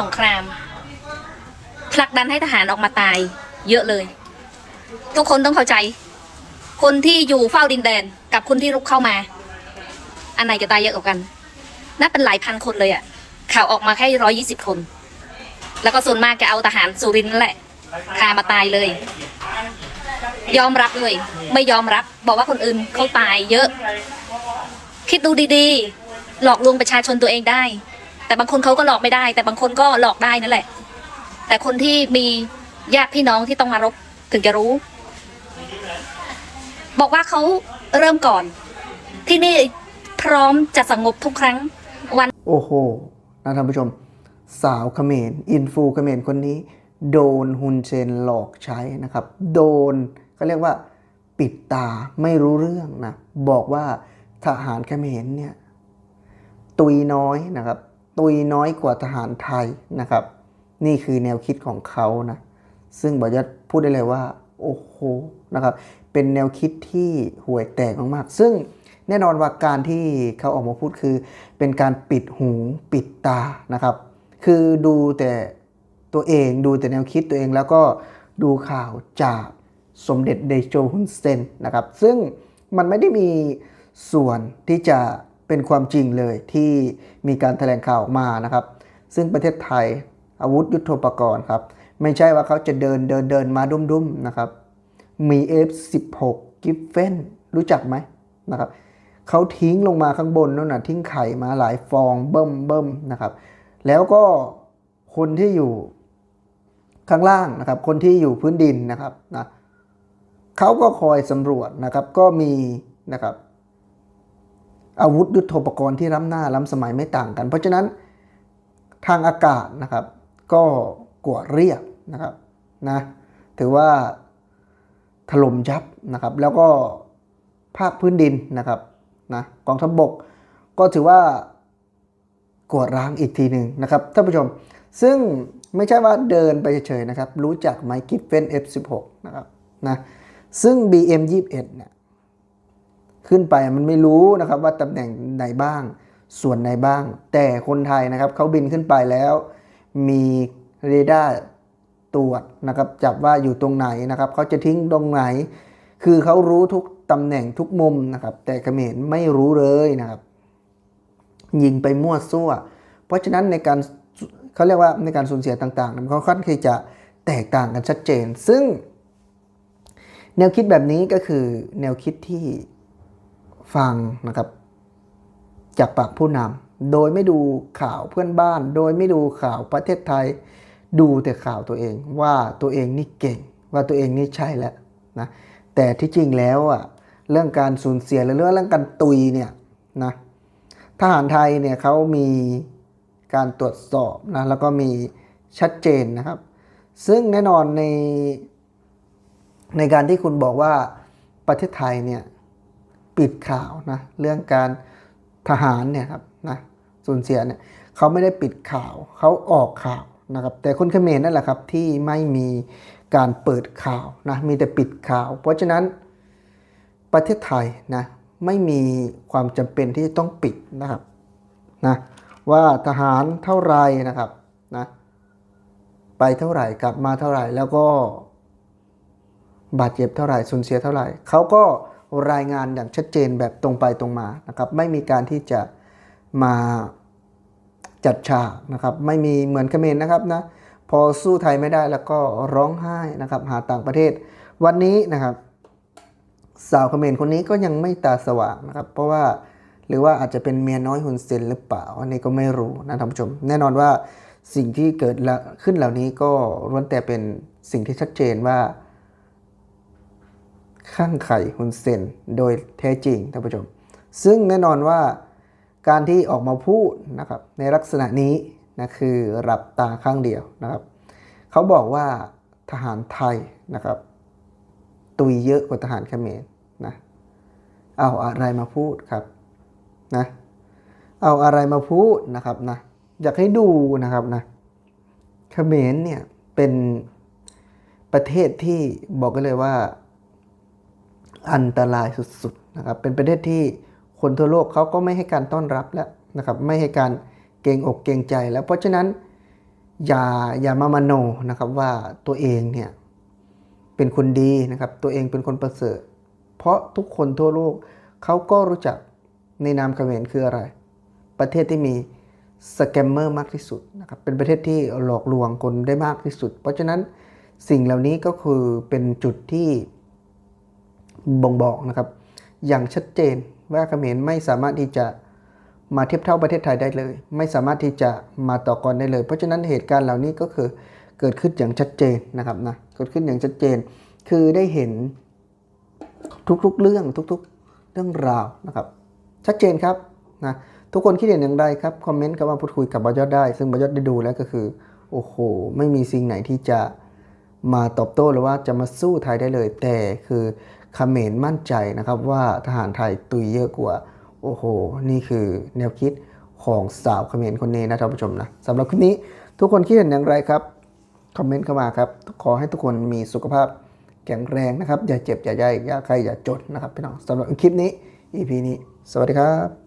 สงครามผลักดันให้ทหารออกมาตาย เยอะเลย ทุกคนต้องเข้าใจ คนที่อยู่เฝ้าดินแดนกับคนที่รุกเข้ามา อันไหนจะตายเยอะกว่ากันน่าเป็นหลายพันคนเลยอะข่าวออกมาแค่ร้อยี่สิบคน แล้วก็ส่วนมากจะเอาทหารสุรินทร์นั่นแหละพามาตายเลย ยอมรับเลย ไม่ยอมรับ บอกว่าคนอื่นเขาตายเยอะ คิดดูดีๆ หลอกลวงประชาชนตัวเองได้ แต่บางคนเขาก็หลอกไม่ได้ แต่บางคนก็หลอกได้นั่นแหละ แต่คนที่มีญาติพี่น้องที่ต้องมารบถึงจะรู้ บอกว่าเขาเริ่มก่อน ที่นี่พร้อมจะสงบทุกครั้งวัน โอ้โหนะท่านผู้ชม สาวเขมรอินฟูเขมรคนนี้ โดนฮุนเซนหลอกใช้นะครับ โดนเขาเรียกว่าปิดตาไม่รู้เรื่องนะ บอกว่าทหารเขมรเนี่ย ตุยน้อยนะครับ ตุยน้อยกว่าทหารไทยนะครับ นี่คือแนวคิดของเขานะซึ่งบอยดพูดได้เลยว่าโอ้โหนะครับเป็นแนวคิดที่ห่วยแตกมากๆ ซึ่งแน่นอนว่าการที่เขาออกมาพูดคือ เป็นการปิดหูปิดตานะครับ คือดูแต่ตัวเองดูแต่แนวคิดตัวเองแล้วก็ดูข่าวจากสมเด็จเดโจฮุนเซนนะครับ ซึ่งมันไม่ได้มีส่วนที่จะ เป็นความจริงเลยที่มีการแถลงข่าวออกมานะครับ ซึ่งประเทศไทยอาวุธยุโทโธปกรณ์ครับ ไม่ใช่ว่าเขาจะเดินเดินเดินมาดุ้มๆนะครับ มี F16 กิฟเฟนรู้จักไหมนะครับเขาทิ้งลงมาข้างบนนั่นนะทิ้งไข่มาหลายฟองเบิ่มเบิ่มนะครับ แล้วก็คนที่อยู่ข้างล่างนะครับ คนที่อยู่พื้นดินนะครับนะเขาก็คอยสำรวจนะครับก็มีนะครับ อาวุธยุทโธปกรณ์ที่ล้ำหน้าล้ำสมัยไม่ต่างกัน เพราะฉะนั้นทางอากาศนะครับ ก็กวดเรียบนะครับนะถือว่าถล่มยับนะครับ แล้วก็ภาคพื้นดินนะครับนะกองทัพบบกก็ถือว่ากวดร้างอีกทีหนึ่งนะครับท่านผู้ชม ซึ่งไม่ใช่ว่าเดินไปเฉยๆนะครับ รู้จักไหมกิฟเฟน F16 นะครับนะซึ่ง BM21 เนี่ย ขึ้นไปมันไม่รู้นะครับว่าตำแหน่งไหนบ้าง ส่วนไหนบ้าง แต่คนไทยนะครับเขาบินขึ้นไปแล้ว มีเรดาร์ตรวจนะครับจับว่าอยู่ตรงไหนนะครับเขาจะทิ้งตรงไหน คือเขารู้ทุกตำแหน่งทุกมุมนะครับแต่เขมรไม่รู้เลยนะครับ ยิงไปมั่วซั่ว เพราะฉะนั้นในการเขาเรียกว่าในการสูญเสียต่างๆมันค่อนข้างที่จะแตกต่างกันชัดเจน ซึ่ง แนวคิดแบบนี้ก็คือแนวคิดที่ ฟังนะครับ จากปากผู้นำโดยไม่ดูข่าวเพื่อนบ้าน โดยไม่ดูข่าวประเทศไทย ดูแต่ข่าวตัวเองว่าตัวเองนี่เก่ง ว่าตัวเองนี่ใช่แล้วนะแต่ที่จริงแล้วอะเรื่องการสูญเสียหรือเรื่องการตุยเนี่ยนะทหารไทยเนี่ยเขามีการตรวจสอบนะแล้วก็มีชัดเจนนะครับ ซึ่งแน่นอนในในการที่คุณบอกว่าประเทศไทยเนี่ย ปิดข่าวนะเรื่องการทหารเนี่ยครับนะสูญเสียเนี่ยเขาไม่ได้ปิดข่าวเขาออกข่าวนะครับแต่คนเขมรนั่นแหละครับที่ไม่มีการเปิดข่าวนะมีแต่ปิดข่าว เพราะฉะนั้นประเทศไทยนะไม่มีความจำเป็นที่จะต้องปิดนะครับนะว่าทหารเท่าไรนะครับนะไปเท่าไหร่กลับมาเท่าไหร่แล้วก็บาดเจ็บเท่าไหร่สูญเสียเท่าไหร่เขาก็ รายงานอย่างชัดเจนแบบตรงไปตรงมานะครับไม่มีการที่จะมาจัดฉากนะครับไม่มีเหมือนเขมรนะครับนะพอสู้ไทยไม่ได้แล้วก็ร้องไห้นะครับหาต่างประเทศ วันนี้นะครับสาวเขมรคนนี้ก็ยังไม่ตาสว่างนะครับ เพราะว่าหรือว่าอาจจะเป็นเมียน้อยฮุนเซนหรือเปล่าอันนี้ก็ไม่รู้นะท่านผู้ชม แน่นอนว่าสิ่งที่เกิดละขึ้นเหล่านี้ก็ล้วนแต่เป็นสิ่งที่ชัดเจนว่า ข้างไข่ฮุนเซนโดยแท้จริงท่านผู้ชม ซึ่งแน่นอนว่าการที่ออกมาพูดนะครับในลักษณะนี้นะคือรับตาข้างเดียวนะครับ เขาบอกว่าทหารไทยนะครับ ตุยเยอะกว่าทหารเขมรนะเอาอะไรมาพูดครับนะเอาอะไรมาพูดนะครับนะอยากให้ดูนะครับนะเขมรเนี่ยเป็นประเทศที่บอกกันเลยว่า อันตรายสุดๆนะครับเป็นประเทศที่คนทั่วโลกเขาก็ไม่ให้การต้อนรับแล้วนะครับไม่ให้การเกรงอกเกรงใจแล้วเพราะฉะนั้นอย่าอย่ามามโนนะครับว่าตัวเองเนี่ยเป็นคนดีนะครับตัวเองเป็นคนประเสริฐ เพราะทุกคนทั่วโลกเขาก็รู้จักในนามเขมรคืออะไร ประเทศที่มีสแกมเมอร์มากที่สุดนะครับเป็นประเทศที่หลอกลวงคนได้มากที่สุด เพราะฉะนั้นสิ่งเหล่านี้ก็คือเป็นจุดที่ บ่งบอกนะครับ อย่างชัดเจนว่าเขมรไม่สามารถที่จะมาเทียบเท่าประเทศไทยได้เลย ไม่สามารถที่จะมาต่อกรได้เลย เพราะฉะนั้นเหตุการณ์เหล่านี้ก็คือเกิดขึ้นอย่างชัดเจนนะครับนะเกิดขึ้นอย่างชัดเจน คือได้เห็นทุกๆเรื่องทุกๆเรื่องราวนะครับ ชัดเจนครับนะทุกคนคิดเห็นอย่างไรครับคอมเมนต์กับมาพูดคุยกับบอยอดได้ ซึ่งบอยอดได้ดูแล้วก็คือโอ้โห ไม่มีสิ่งไหนที่จะมาตอบโต้หรือว่าจะมาสู้ไทยได้เลย แต่คือ เขมรมั่นใจนะครับว่าทหารไทยตุยเยอะกว่า โอ้โห นี่คือแนวคิดของสาวเขมรคนนี้นะท่านผู้ชมนะสำหรับคลิปนี้ทุกคนคิดเห็นอย่างไรครับ คอมเมนต์เข้ามาครับ ขอให้ทุกคนมีสุขภาพแข็งแรงนะครับ อย่าเจ็บอย่าใหญ่อย่าใครอย่าจนนะครับพี่น้องสำหรับคลิปนี้ EP นี้ สวัสดีครับ